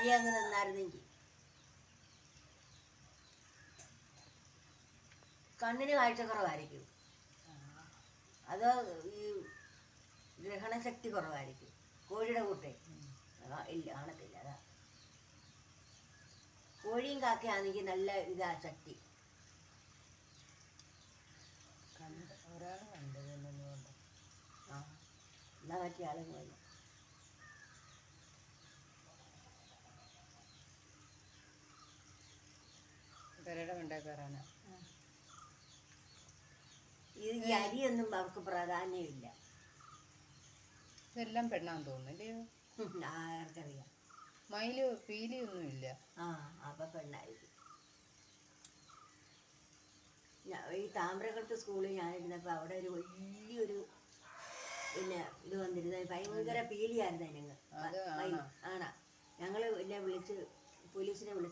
തനിയെ അങ്ങ് നിന്നായിരുന്നെങ്കിൽ. കണ്ണിന് കാഴ്ചക്കുറവായിരിക്കും. അത് ഈ ഗ്രഹണശക്തി കുറവായിരിക്കും. കോഴിയുടെ കൂട്ടേ. ഇല്ല കാണത്തില്ല അതാ. കോഴിയും കാക്കയാണെങ്കിൽ നല്ല ഇതാ ശക്തി. ഒരാൾ കണ്ടത് ആ എന്നാ പറ്റിയ ആളും പോയി. പെരയുടെ മണ്ടേ കയറാനാ ഈ അരിയൊന്നും അവർക്ക് പ്രാധാന്യമില്ല. ഇതെല്ലാം പെണ്ണാന്ന് തോന്നുന്നില്ലയോ ആർക്കറിയാം മയിൽ പീലിയൊന്നുമില്ല ആ അപ്പൊ പെണ്ണായിരിക്കും. ഈ താമ്രകത്ത് സ്കൂളിൽ ഞാനിരുന്നപ്പോൾ അവിടെ ഒരു വലിയൊരു പിന്നെ ഇത് വന്നിരുന്നത് ഭയങ്കര പീലിയായിരുന്നു ഞങ്ങൾ? ആണാ? ഞങ്ങൾ പിന്നെ വിളിച്ച് പോലീസിനെ വിളിച്ച്